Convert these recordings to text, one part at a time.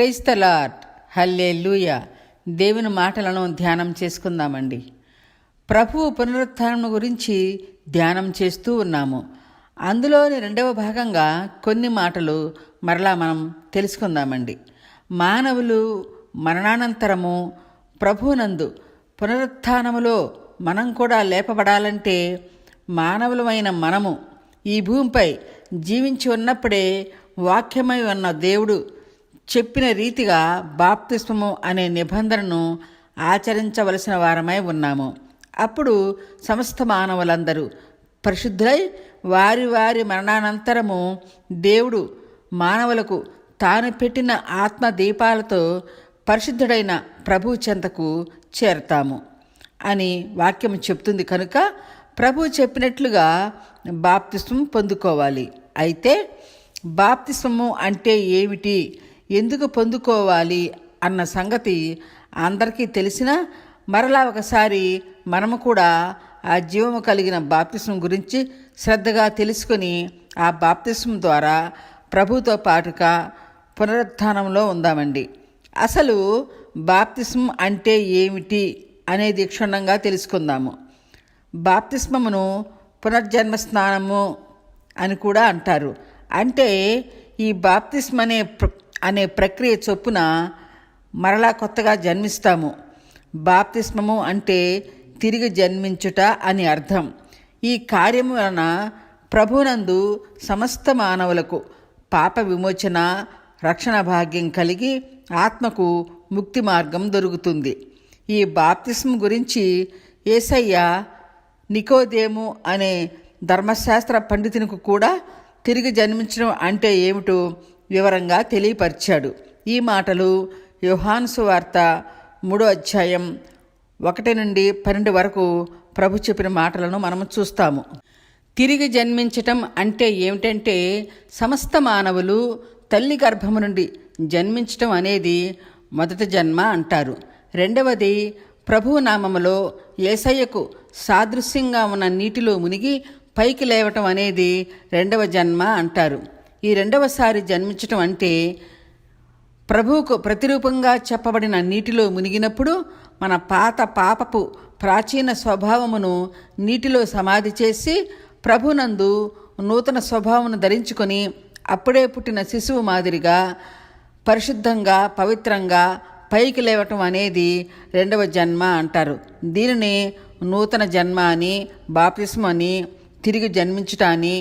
Praise the lord హల్లే లూయ దేవుని మాటలను ధ్యానం చేసుకుందామండి. ప్రభువు పునరుత్థానం గురించి ధ్యానం చేస్తూ ఉన్నాము. అందులోని రెండవ భాగంగా కొన్ని మాటలు మరలా మనం తెలుసుకుందామండి. మానవులు మరణానంతరము ప్రభువునందు పునరుత్థానములో మనం కూడా లేపబడాలంటే మానవులమైన మనము ఈ భూమిపై జీవించి ఉన్నప్పుడే వాక్యమై ఉన్న దేవుడు చెప్పిన రీతిగా బాప్తిస్మము అనే నిబంధనను ఆచరించవలసిన వారమై ఉన్నాము. అప్పుడు సమస్త మానవులందరూ పరిశుద్ధులై వారి వారి మరణానంతరము దేవుడు మానవులకు తాను పెట్టిన ఆత్మ దీపాలతో పరిశుద్ధుడైన ప్రభు చెంతకు చేరతాము అని వాక్యం చెప్తుంది కనుక ప్రభు చెప్పినట్లుగా బాప్తిస్మం పొందుకోవాలి. అయితే బాప్తిస్మము అంటే ఏమిటి? ఎందుకు పొందుకోవాలి అన్న సంగతి అందరికీ తెలిసిన మరలా ఒకసారి మనము కూడా ఆ జీవము కలిగిన బాప్తిసం గురించి శ్రద్ధగా తెలుసుకొని ఆ బాప్తిసం ద్వారా ప్రభుతో పాటుగా పునరుత్థానంలో ఉందామండి. అసలు బాప్తిస్మం అంటే ఏమిటి అనేది క్షుణ్ణంగా తెలుసుకుందాము. బాప్తిస్మమును పునర్జన్మ స్నానము అని కూడా అంటారు. అంటే ఈ బాప్తిస్మ అనే అనే ప్రక్రియ చొప్పున మరలా కొత్తగా జన్మిస్తాము. బాప్తిస్మము అంటే తిరిగి జన్మించుట అని అర్థం. ఈ కార్యము వలన ప్రభునందు సమస్త మానవులకు పాప విమోచన రక్షణ భాగ్యం కలిగి ఆత్మకు ముక్తి మార్గం దొరుకుతుంది. ఈ బాప్తిస్మ గురించి ఏసయ్య నికోదేము అనే ధర్మశాస్త్ర పండితునికి కూడా తిరిగి జన్మించడం అంటే ఏమిటో వివరంగా తెలియపరిచాడు. ఈ మాటలు యోహాను వార్త మూడో అధ్యాయం ఒకటి నుండి పన్నెండు వరకు ప్రభు చెప్పిన మాటలను మనం చూస్తాము. తిరిగి జన్మించటం అంటే ఏమిటంటే సమస్త మానవులు తల్లి గర్భము నుండి జన్మించటం అనేది మొదటి జన్మ అంటారు. రెండవది ప్రభువు నామములో ఏసయ్యకు సాదృశ్యంగా ఉన్న నీటిలో మునిగి పైకి లేవటం అనేది రెండవ జన్మ అంటారు. ఈ రెండవసారి జన్మించటం అంటే ప్రభువుకు ప్రతిరూపంగా చెప్పబడిన నీటిలో మునిగినప్పుడు మన పాత పాపపు ప్రాచీన స్వభావమును నీటిలో సమాధి చేసి ప్రభునందు నూతన స్వభావమును ధరించుకొని అప్పుడే పుట్టిన శిశువు మాదిరిగా పరిశుద్ధంగా పవిత్రంగా పైకి లేవటం అనేది రెండవ జన్మ అంటారు. దీనిని నూతన జన్మ అని బాప్తిస్మని తిరిగి జన్మించుట అని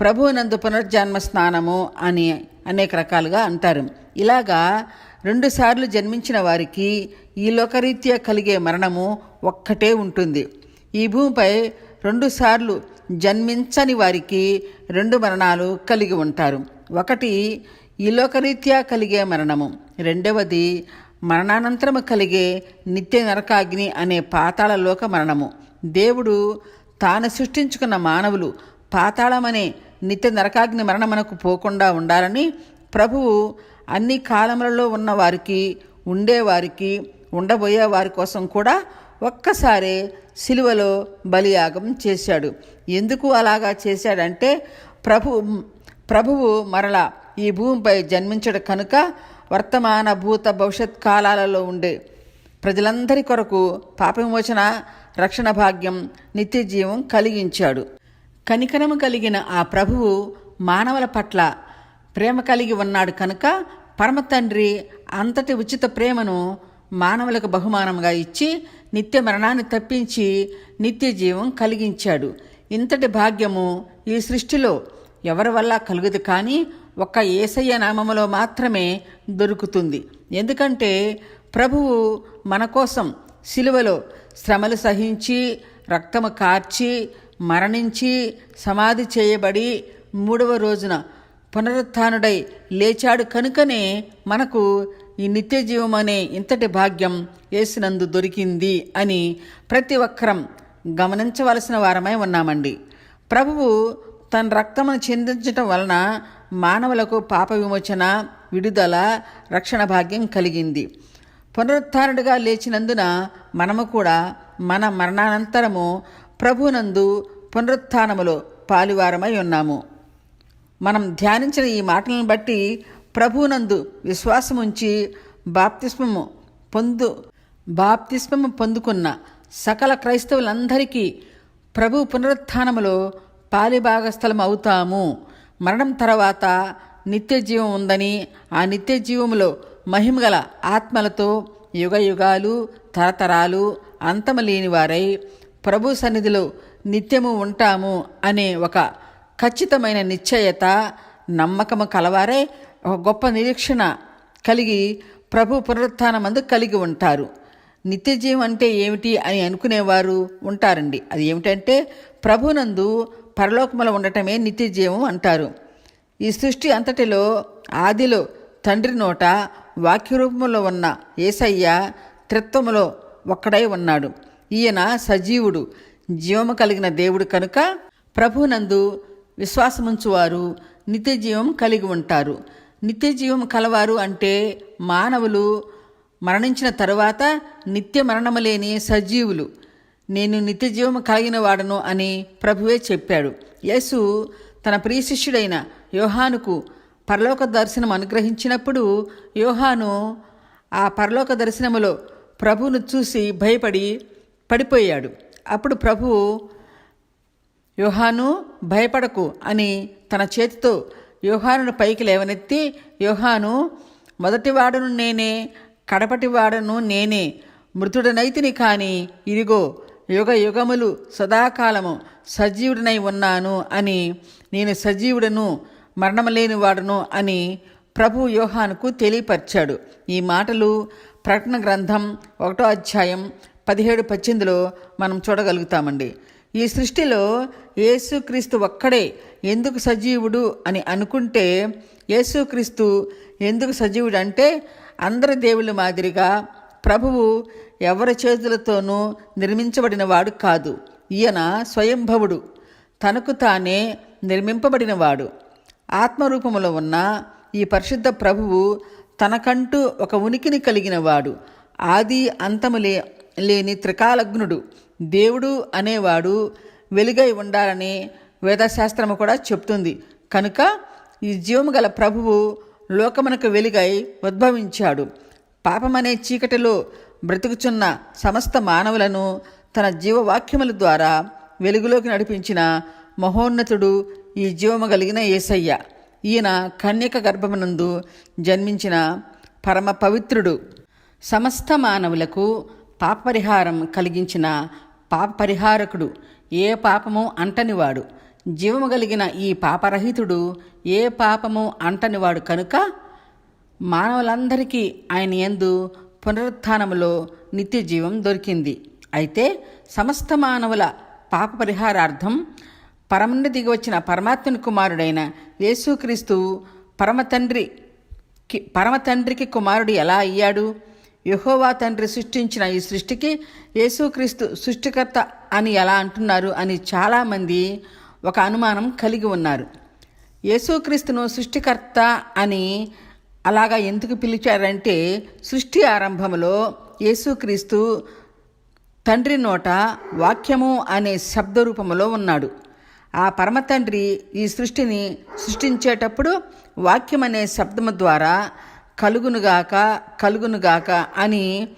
ప్రభువునందు పునర్జన్మ స్నానము అని అనేక రకాలుగా అంటారు. ఇలాగా రెండుసార్లు జన్మించిన వారికి ఈ లోకరీత్యా కలిగే మరణము ఒక్కటే ఉంటుంది. ఈ భూమిపై రెండుసార్లు జన్మించని వారికి రెండు మరణాలు కలిగి ఉంటారు. ఒకటి ఈ లోకరీత్యా కలిగే మరణము. రెండవది మరణానంతరము కలిగే నిత్య నరకాగ్ని అనే పాతాళలోక మరణము. దేవుడు తాను సృష్టించుకున్న మానవులు పాతాళమనే నిత్య నరకాగ్ని మరణమునకు పోకుండా ఉండాలని ప్రభువు అన్ని కాలములలో ఉన్న వారికి ఉండేవారికి ఉండబోయే వారి కోసం కూడా ఒక్కసారే సిలువలో బలియాగం చేశాడు. ఎందుకు అలాగా చేశాడంటే ప్రభు ప్రభువు మరల ఈ భూమిపై జన్మించడు కనుక వర్తమాన భూత భవిష్యత్ కాలాలలో ఉండే ప్రజలందరి కొరకు పాపవిమోచన రక్షణ భాగ్యం నిత్యజీవం కలిగించాడు. కనికరము కలిగిన ఆ ప్రభువు మానవుల పట్ల ప్రేమ కలిగి ఉన్నాడు కనుక పరమతండ్రి అంతటి ఉచిత ప్రేమను మానవులకు బహుమానంగా ఇచ్చి నిత్య మరణాన్ని తప్పించి నిత్య జీవం కలిగించాడు. ఇంతటి భాగ్యము ఈ సృష్టిలో ఎవరి వల్ల కలుగుదు కానీ ఒక్క ఏసయ్య నామములో మాత్రమే దొరుకుతుంది. ఎందుకంటే ప్రభువు మన కోసం సిలువలో శ్రమలు సహించి రక్తము కార్చి మరణించి సమాధి చేయబడి మూడవ రోజున పునరుత్డై లేచాడు కనుకనే మనకు ఈ నిత్య జీవం అనే ఇంతటి భాగ్యం యేసునందు దొరికింది అని ప్రతి ఒక్కరం గమనించవలసిన వారమై ఉన్నామండి. ప్రభువు తన రక్తమును చెందించటం వలన మానవులకు పాప విమోచన విడుదల రక్షణ భాగ్యం కలిగింది. పునరుత్డుగా లేచినందున మనము కూడా మన మరణానంతరము ప్రభునందు పునరుత్నములో పాలివారమై ఉన్నాము. మనం ధ్యానించిన ఈ మాటలను బట్టి ప్రభువునందు విశ్వాసముంచి బాప్తిస్మము పొందు బాప్తిస్మము పొందుకున్న సకల క్రైస్తవులందరికీ ప్రభు పునరుత్థానములో పాలిభాగస్థలం అవుతాము మరణం తర్వాత నిత్య జీవం ఉందని ఆ నిత్య జీవములో మహిమగల ఆత్మలతో యుగ యుగాలు తరతరాలు అంతము లేనివారై ప్రభు సన్నిధిలో నిత్యము ఉంటాము అనే ఒక ఖచ్చితమైన నిశ్చయత నమ్మకము కలవారే ఒక గొప్ప నిరీక్షణ కలిగి ప్రభు పునరుత్థానమందు కలిగి ఉంటారు. నిత్యజీవం అంటే ఏమిటి అని అనుకునేవారు ఉంటారండి. అది ఏమిటంటే ప్రభునందు పరలోకములో ఉండటమే నిత్యజీవం అంటారు. ఈ సృష్టి అంతటిలో ఆదిలో తండ్రి నోట వాక్యరూపంలో ఉన్న ఏసయ్య త్రిత్వములో ఒక్కడై ఉన్నాడు. ఈయన సజీవుడు. జీవము కలిగిన దేవుడు కనుక ప్రభునందు విశ్వాసముంచువారు. నిత్య జీవం కలిగి ఉంటారు. నిత్య జీవం కలవారు అంటే మానవులు మరణించిన తరువాత నిత్య మరణము లేని సజీవులు. నేను నిత్య జీవము కలిగిన వాడను అని ప్రభువే చెప్పాడు. యేసు తన ప్రియశిష్యుడైన యోహానుకు పరలోక దర్శనం అనుగ్రహించినప్పుడు యోహాను ఆ పరలోక దర్శనములో ప్రభువును చూసి భయపడి పడిపోయాడు. అప్పుడు ప్రభువు యోహాను భయపడకు అని తన చేతితో యోహానును పైకి లేవనెత్తి యోహాను మొదటివాడను నేనే కడపటివాడను నేనే మృతుడనైతిని కానీ ఇదిగో యుగ యుగములు సదాకాలము సజీవుడనై ఉన్నాను అని నేను సజీవుడను మరణము లేనివాడును అని ప్రభు యోహానుకు తెలియపరిచాడు. ఈ మాటలు ప్రకటన గ్రంథం ఒకటో అధ్యాయం పదిహేడు పద్దెనిమిదిలో మనం చూడగలుగుతామండి. ఈ సృష్టిలో యేసుక్రీస్తు ఒక్కడే ఎందుకు సజీవుడు అని అనుకుంటే యేసుక్రీస్తు ఎందుకు సజీవుడు అంటే అందరి దేవుళ్ళ మాదిరిగా ప్రభువు ఎవరి చేతులతోనూ నిర్మించబడినవాడు కాదు. ఈయన స్వయంభవుడు. తనకు తానే నిర్మింపబడినవాడు ఆత్మరూపములో ఉన్న ఈ పరిశుద్ధ ప్రభువు తనకంటూ ఒక ఉనికిని కలిగినవాడు ఆది అంతములే లేని త్రికాలగ్నుడు దేవుడు అనేవాడు వెలుగై ఉండాలని వేదశాస్త్రము కూడా చెప్తుంది. కనుక ఈ జీవము గల ప్రభువు లోకమునకు వెలుగై ఉద్భవించాడు. పాపమనే చీకటిలో బ్రతుకుచున్న సమస్త మానవులను తన జీవవాక్యముల ద్వారా వెలుగులోకి నడిపించిన మహోన్నతుడు ఈ జీవము కలిగిన ఏసయ్య. ఈయన కన్యక గర్భమునందు జన్మించిన పరమ పవిత్రుడు. సమస్త మానవులకు పాపపరిహారం కలిగించిన పాపపరిహారకుడు ఏ పాపము అంటనివాడు. జీవము కలిగిన ఈ పాపరహితుడు ఏ పాపము అంటనివాడు కనుక మానవులందరికీ ఆయన ఎందు పునరుత్నములో నిత్య జీవం దొరికింది. అయితే సమస్త మానవుల పాప పరిహారార్థం పరమున్న దిగి వచ్చిన పరమాత్మని కుమారుడైన యేసుక్రీస్తు పరమతండ్రి పరమతండ్రికి కుమారుడు ఎలా అయ్యాడు? యహోవా తండ్రి సృష్టించిన ఈ సృష్టికి యేసుక్రీస్తు సృష్టికర్త అని ఎలా అంటున్నారు అని చాలామంది ఒక అనుమానం కలిగి ఉన్నారు. యేసుక్రీస్తును సృష్టికర్త అని అలాగా ఎందుకు పిలిచారంటే సృష్టి ఆరంభంలో యేసుక్రీస్తు తండ్రి నోట వాక్యము అనే శబ్దరూపములో ఉన్నాడు. ఆ పరమ తండ్రి ఈ సృష్టిని సృష్టించేటప్పుడు వాక్యం అనే శబ్దము ద్వారా కలుగునుగాక కలుగునుగాక అని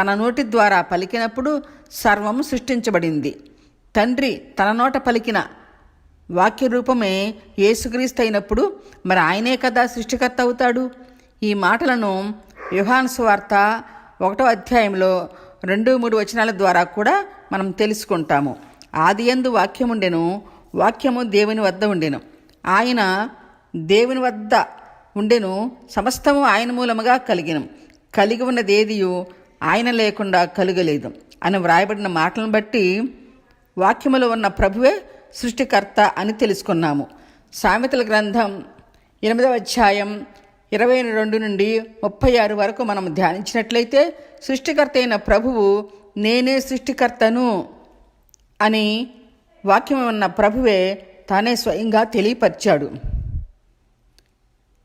తన నోటి ద్వారా పలికినప్పుడు సర్వం సృష్టించబడింది. తండ్రి తన నోట పలికిన వాక్య రూపమే యేసుక్రీస్తు అయినప్పుడు మరి ఆయనే కదా సృష్టికర్త అవుతాడు? ఈ మాటలను యుహాన్ స్వార్త ఒకటో అధ్యాయంలో రెండు మూడు వచనాల ద్వారా కూడా మనం తెలుసుకుంటాము. ఆది ఎందు వాక్యముండెను వాక్యము దేవుని వద్ద ఉండెను. ఆయన దేవుని వద్ద ఉండెను సమస్తము ఆయన మూలముగా కలిగిన. కలిగి ఉన్నదేదియు ఆయన లేకుండా కలుగలేదు. అని వ్రాయబడిన మాటలను బట్టి వాక్యములో ఉన్న ప్రభువే సృష్టికర్త అని తెలుసుకున్నాము. సామెతల గ్రంథం ఎనిమిదవ అధ్యాయం ఇరవై రెండు నుండి ముప్పై ఆరు వరకు మనం ధ్యానించినట్లయితే సృష్టికర్త అయిన ప్రభువు నేనే సృష్టికర్తను అని వాక్యం ఉన్న ప్రభువే తానే స్వయంగా తెలియపరిచాడు.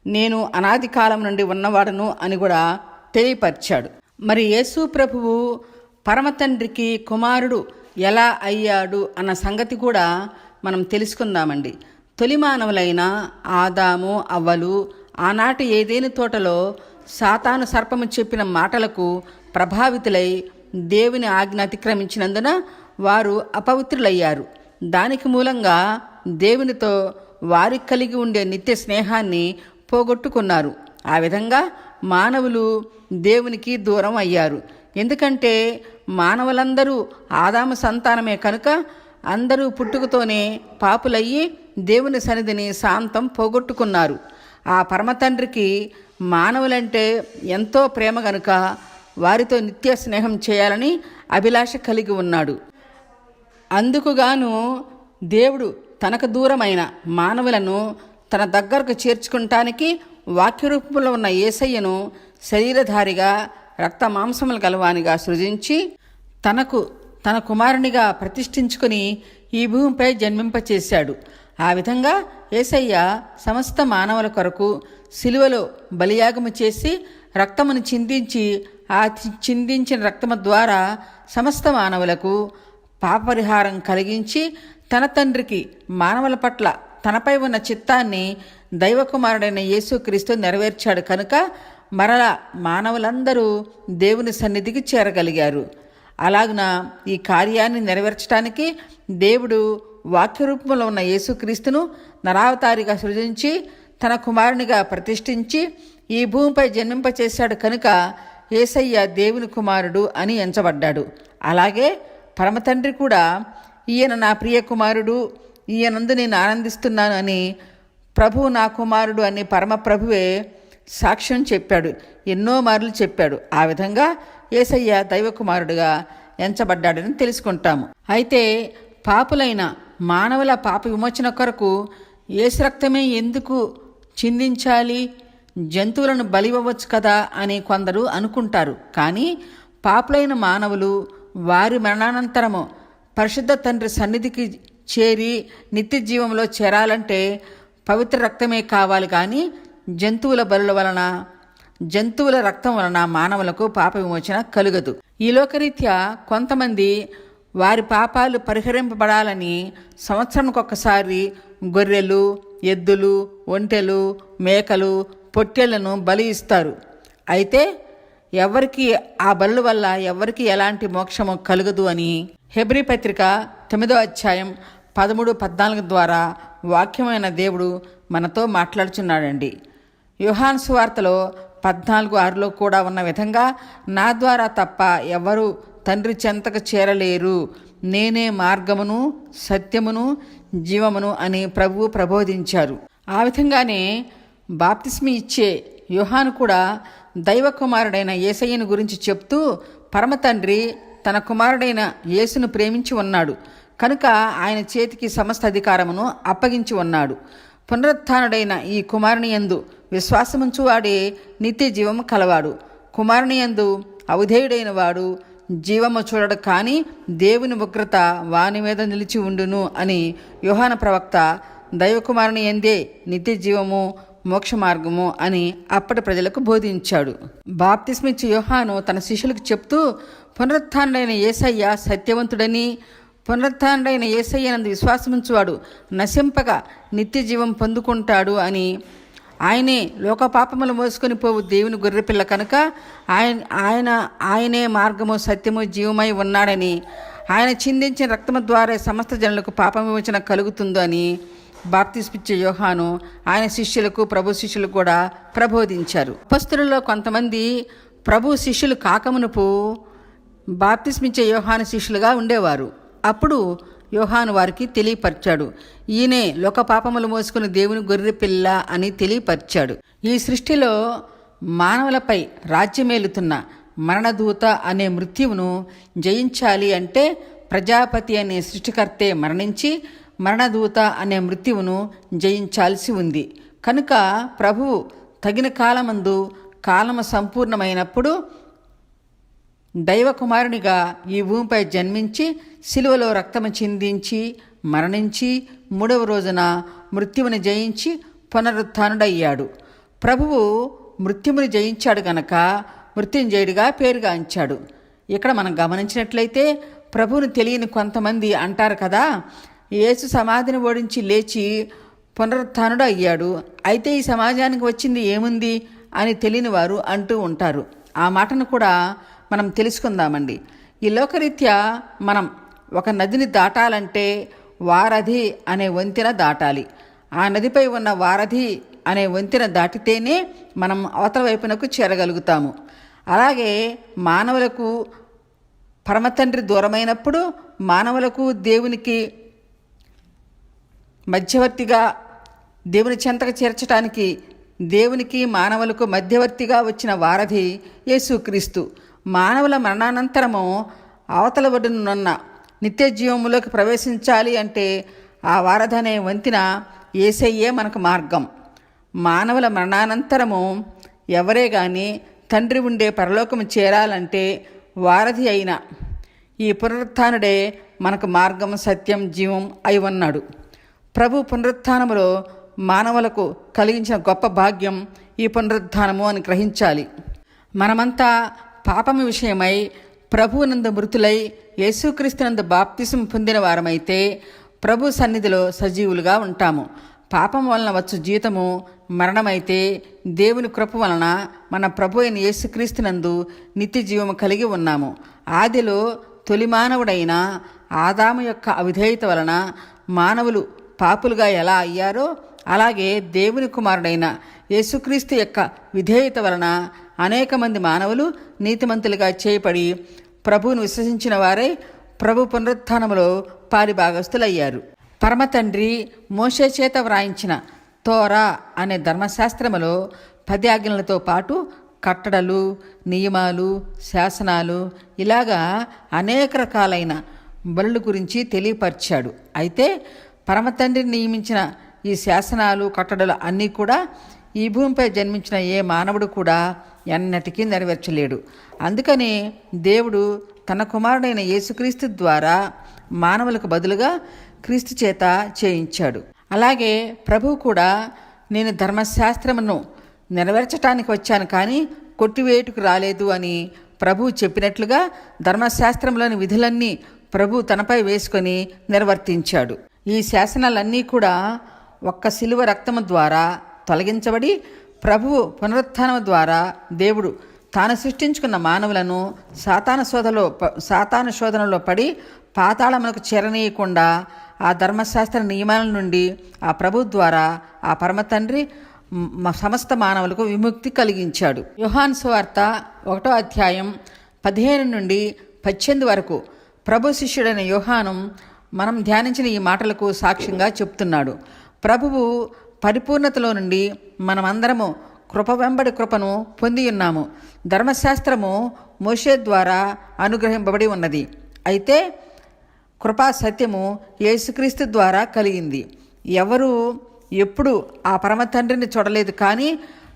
నేను అనాది కాలం నుండి ఉన్నవాడను అని కూడా తెలియపరిచాడు. మరి యేసు ప్రభువు పరమతండ్రికి కుమారుడు ఎలా అయ్యాడు అన్న సంగతి కూడా మనం తెలుసుకుందామండి. తొలి మానవులైన ఆదాము అవ్వలు ఆనాటి ఏదేని తోటలో సాతాను సర్పము చెప్పిన మాటలకు ప్రభావితులై దేవుని ఆజ్ఞ అతిక్రమించినందున వారు అపవిత్రులయ్యారు. దానికి మూలంగా దేవునితో వారికి కలిగి ఉండే నిత్య స్నేహాన్ని పోగొట్టుకున్నారు. ఆ విధంగా మానవులు దేవునికి దూరం అయ్యారు. ఎందుకంటే మానవులందరూ ఆదాము సంతానమే కనుక అందరూ పుట్టుకతోనే పాపులయ్యి దేవుని సన్నిధిని శాంతం పోగొట్టుకున్నారు. ఆ పరమతండ్రికి మానవులంటే ఎంతో ప్రేమ గనుక వారితో నిత్య స్నేహం చేయాలని అభిలాష కలిగి ఉన్నాడు. అందుకుగాను దేవుడు తనకు దూరమైన మానవులను తన దగ్గరకు చేర్చుకుంటానికి వాక్యరూపంలో ఉన్న ఏసయ్యను శరీరధారిగా రక్త మాంసములు గలవానిగా సృజించి తనకు తన కుమారునిగా ప్రతిష్ఠించుకుని ఈ భూమిపై జన్మింపచేశాడు. ఆ విధంగా ఏసయ్య సమస్త మానవుల కొరకు సిలువలో బలియాగము చేసి రక్తమును చిందించి ఆ చిందించిన రక్తము ద్వారా సమస్త మానవులకు పాపరిహారం కలిగించి తన తండ్రికి మానవుల పట్ల తనపై ఉన్న చిత్తాన్ని దైవకుమారుడైన యేసుక్రీస్తు నెరవేర్చాడు కనుక మరల మానవులందరూ దేవుని సన్నిధికి చేరగలిగారు. అలాగున ఈ కార్యాన్ని నెరవేర్చడానికి దేవుడు వాక్యరూపంలో ఉన్న యేసుక్రీస్తును నరావతారిగా సృజించి తన కుమారునిగా ప్రతిష్ఠించి ఈ భూమిపై జన్మింపచేశాడు కనుక ఏసయ్య దేవుని కుమారుడు అని ఎంచబడ్డాడు. అలాగే పరమతండ్రి కూడా ఈయన నా ప్రియ కుమారుడు ఈయనందు నేను ఆనందిస్తున్నాను అని ప్రభువు నా కుమారుడు అని పరమప్రభువే సాక్ష్యం చెప్పాడు. ఎన్నో మార్లు చెప్పాడు. ఆ విధంగా ఏసయ్య దైవకుమారుడుగా ఎంచబడ్డాడని తెలుసుకుంటాము. అయితే పాపులైన మానవుల పాప విమోచన కొరకు ఏసు రక్తమే ఎందుకు చిందించాలి? జంతువులను బలివ్వచ్చు కదా అని కొందరు అనుకుంటారు. కానీ పాపులైన మానవులు వారి మరణానంతరము పరిశుద్ధ తండ్రి సన్నిధికి చేరి నిత్య జీవంలో చేరాలంటే పవిత్ర రక్తమే కావాలి కానీ జంతువుల బలుల వలన జంతువుల రక్తం వలన మానవులకు పాప విమోచన కలుగదు. ఈ లోకరీత్యా కొంతమంది వారి పాపాలు పరిహరింపబడాలని సంవత్సరానికి ఒక్కసారి గొర్రెలు ఎద్దులు ఒంటెలు మేకలు పొట్టెలను బలి ఇస్తారు. అయితే ఎవరికి ఆ బలు వల్ల ఎవరికి ఎలాంటి మోక్షము కలుగదు అని హెబ్రి పత్రిక తొమ్మిదో అధ్యాయం పదమూడు పద్నాలుగు ద్వారా వాక్యమైన దేవుడు మనతో మాట్లాడుచున్నాడండి. యుహాన్ సువార్తలో పద్నాలుగు ఆరులో కూడా ఉన్న విధంగా నా ద్వారా తప్ప ఎవరు తండ్రి చెంతకు చేరలేరు. నేనే మార్గమును సత్యమును జీవమును అని ప్రభువు ప్రబోధించారు. ఆ విధంగానే బాప్తిస్మి ఇచ్చే యోహాను కూడా దైవ కుమారుడైన గురించి చెప్తూ పరమతండ్రి తన కుమారుడైన యేసును ప్రేమించి ఉన్నాడు. కనుక ఆయన చేతికి సమస్త అధికారమును అప్పగించి ఉన్నాడు. పునరుత్డైన ఈ కుమారుని యందు విశ్వాసముంచువాడే నిత్య జీవము కలవాడు. కుమారుని యందు అవధేయుడైన వాడు జీవము చూడడు కానీ దేవుని ఉగ్రత వాని మీద నిలిచి ఉండును అని యోహాన ప్రవక్త దైవకుమారుని ఎందే నిత్య జీవము మోక్ష మార్గము అని అప్పటి ప్రజలకు బోధించాడు. బాప్తిస్మిచ్చి యోహాను తన శిష్యులకు చెప్తూ పునరుత్డైన ఏసయ్య సత్యవంతుడని పునరుత్డైన ఏసయ్యనందు విశ్వాసముంచువాడు. నశింపక నిత్య జీవం పొందుకుంటాడు అని. ఆయనే లోక పాపములు మోసుకొని పోవు దేవుని గొర్రెపిల్ల కనుక ఆయన ఆయన ఆయనే మార్గము సత్యము జీవమై ఉన్నాడని. ఆయన చిందించిన రక్తము ద్వారా సమస్త జనులకు పాపం విమోచన కలుగుతుందో అని బాప్తిస్పిచ్చే యోహాను ఆయన శిష్యులకు ప్రభు శిష్యులకు కూడా ప్రబోధించారు. ఉపస్తులలో కొంతమంది ప్రభు శిష్యులు కాకమునుపు బాప్తిస్మిచ్చే యోహాను శిష్యులుగా ఉండేవారు. అప్పుడు యోహాను వారికి తెలియపరిచాడు. ఈయనే లోక పాపములు మోసుకుని దేవుని గొర్రె పిల్ల అని తెలియపరిచాడు. ఈ సృష్టిలో మానవులపై రాజ్యమేలుతున్న మరణదూత అనే మృత్యువును జయించాలి అంటే ప్రజాపతి అనే సృష్టికర్తే మరణించి మరణదూత అనే మృత్యువును జయించాల్సి ఉంది. కనుక ప్రభువు తగిన కాలమందు కాలము సంపూర్ణమైనప్పుడు దైవకుమారునిగా ఈ భూమిపై జన్మించి సిలువలో రక్తము చిందించి మరణించి మూడవ రోజున మృత్యువుని జయించి పునరుత్డయ్యాడు. ప్రభువు మృత్యువుని జయించాడు గనక మృత్యుంజయుడిగా పేరుగాంచాడు ఇక్కడ మనం గమనించినట్లయితే ప్రభువుని తెలియని కొంతమంది అంటారు కదా యేసు సమాధిని ఓడించి లేచి పునరుత్నుడు అయ్యాడు. అయితే ఈ సమాజానికి వచ్చింది ఏముంది అని తెలియని వారు అంటూ ఉంటారు. ఆ మాటను కూడా మనం తెలుసుకుందామండి. ఈ లోకరీత్యా మనం ఒక నదిని దాటాలంటే వారధి అనే వంతెన దాటాలి. ఆ నదిపై ఉన్న వారధి అనే వంతెన దాటితేనే మనం అవతల వైపునకు చేరగలుగుతాము. అలాగే మానవులకు పరమతండ్రి దూరమైనప్పుడు మానవులకు దేవునికి మధ్యవర్తిగా దేవుని చెంతకు చేర్చడానికి దేవునికి మానవులకు మధ్యవర్తిగా వచ్చిన వారధి యేసుక్రీస్తు. మానవుల మరణానంతరము అవతల ఒడ్డునున్న నిత్య జీవములోకి ప్రవేశించాలి అంటే ఆ వారధి అనే వంతిన ఏసయ్యే మనకు మార్గం. మానవుల మరణానంతరము ఎవరే కానీ తండ్రి ఉండే పరలోకము చేరాలంటే వారధి అయిన ఈ పునరుత్డే మనకు మార్గం సత్యం జీవం అయి ఉన్నాడు. ప్రభు పునరుత్నములో మానవులకు కలిగించిన గొప్ప భాగ్యం ఈ పునరుద్ధానము అని గ్రహించాలి. మనమంతా పాపము విషయమై ప్రభువునందు మృతులై యేసుక్రీస్తునందు బాప్తిసం పొందిన వారమైతే ప్రభు సన్నిధిలో సజీవులుగా ఉంటాము. పాపం వలన వచ్చు జీతము మరణమైతే దేవుని కృప వలన మన ప్రభు అయిన యేసుక్రీస్తునందు నిత్య జీవము కలిగి ఉన్నాము. ఆదిలో తొలి మానవుడైన ఆదాము యొక్క అవిధేయత వలన మానవులు పాపులుగా ఎలా అయ్యారో అలాగే దేవుని కుమారుడైన యేసుక్రీస్తు యొక్క విధేయత వలన అనేక మంది మానవులు నీతిమంతులుగా చేయబడి ప్రభువును విశ్వసించిన వారై ప్రభు పునరుత్థానములో పారిభాగస్తులయ్యారు పరమతండ్రి మోషే చేత వ్రాయించిన తోరా అనే ధర్మశాస్త్రములో పది ఆజ్ఞలతో పాటు కట్టడలు నియమాలు శాసనాలు ఇలాగా అనేక రకాలైన బలుల గురించి తెలియపరిచాడు. అయితే పరమతండ్రిని నియమించిన ఈ శాసనాలు కట్టడలు అన్నీ కూడా ఈ భూమిపై జన్మించిన ఏ మానవుడు కూడా ఎన్నటికీ నెరవేర్చలేడు. అందుకని దేవుడు తన కుమారుడైన యేసుక్రీస్తు ద్వారా మానవులకు బదులుగా క్రీస్తు చేత చేయించాడు. అలాగే ప్రభువు కూడా నేను ధర్మశాస్త్రమును నెరవేర్చటానికి వచ్చాను కానీ కొట్టివేటుకు రాలేదు అని ప్రభువు చెప్పినట్లుగా ధర్మశాస్త్రంలోని విధులన్నీ ప్రభు తనపై వేసుకొని నిర్వర్తించాడు. ఈ శాసనాలన్నీ కూడా ఒక్క శిలువ రక్తము ద్వారా తొలగించబడి ప్రభువు పునరుత్థానం ద్వారా దేవుడు తాను సృష్టించుకున్న మానవులను సాతాన శోధలో సాతాన శోధనలో పడి పాతాళములకు చేరనీయకుండా ఆ ధర్మశాస్త్ర నియమాల నుండి ఆ ప్రభు ద్వారా ఆ పరమతండ్రి సమస్త మానవులకు విముక్తి కలిగించాడు. యుహాన్ సువార్త ఒకటో అధ్యాయం పదిహేను నుండి పద్దెనిమిది వరకు ప్రభు శిష్యుడైన యోహానం మనం ధ్యానించిన ఈ మాటలకు సాక్ష్యంగా చెప్తున్నాడు. ప్రభువు పరిపూర్ణతలో నుండి మనమందరము కృప వెంబడి కృపను పొంది ఉన్నాము. ధర్మశాస్త్రము మోషే ద్వారా అనుగ్రహింపబడి ఉన్నది. అయితే కృపా సత్యము యేసుక్రీస్తు ద్వారా కలిగింది. ఎవరు ఎప్పుడు ఆ పరమతండ్రిని చూడలేదు కానీ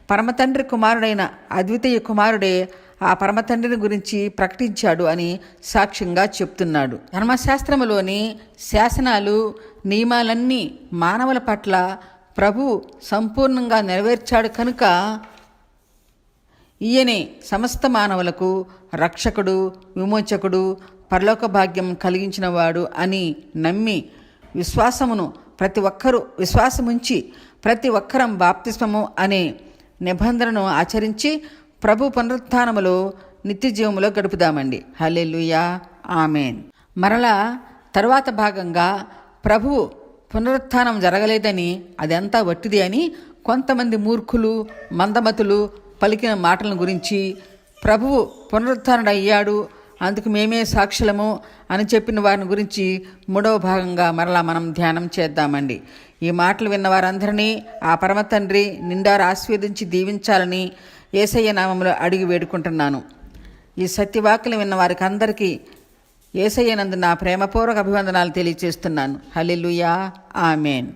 పరమతండ్రి కుమారుడైన అద్వితీయ కుమారుడే ఆ పరమతండ్రిని గురించి ప్రకటించాడు అని సాక్ష్యంగా చెప్తున్నాడు. ధర్మశాస్త్రములోని శాసనాలు నియమాలన్నీ మానవుల పట్ల ప్రభు సంపూర్ణంగా నెరవేర్చాడు కనుక ఈయనే సమస్త మానవులకు రక్షకుడు విమోచకుడు పరలోక భాగ్యం కలిగించినవాడు అని నమ్మి విశ్వాసమును ప్రతి ఒక్కరూ విశ్వాసముంచి ప్రతి ఒక్కరం బాప్తిస్మము అనే నిబంధనను ఆచరించి ప్రభు పునరుత్నములో నిత్య జీవములో గడుపుదామండి. Hallelujah amen. మరలా తర్వాత భాగంగా ప్రభువు పునరుత్నం జరగలేదని అదంతా వట్టిది అని కొంతమంది మూర్ఖులు మందమతులు పలికిన మాటలను గురించి ప్రభువు పునరుత్థానుడు అయ్యాడు అందుకు మేమే సాక్షులము అని చెప్పిన వారిని గురించి మూడవ భాగంగా మరలా మనం ధ్యానం చేద్దామండి. ఈ మాటలు విన్న వారందరినీ ఆ పరమ తండ్రి నిండారు ఆస్వాదించి దీవించాలని ఏసయ్య నామంలో అడిగి వేడుకుంటున్నాను. ఈ సత్యవాక్యలు విన్న వారికి అందరికీ ఏసయ్యనందు నా ప్రేమపూర్వక అభివందనాలు తెలియజేస్తున్నాను హలిలుయా ఆమెన్.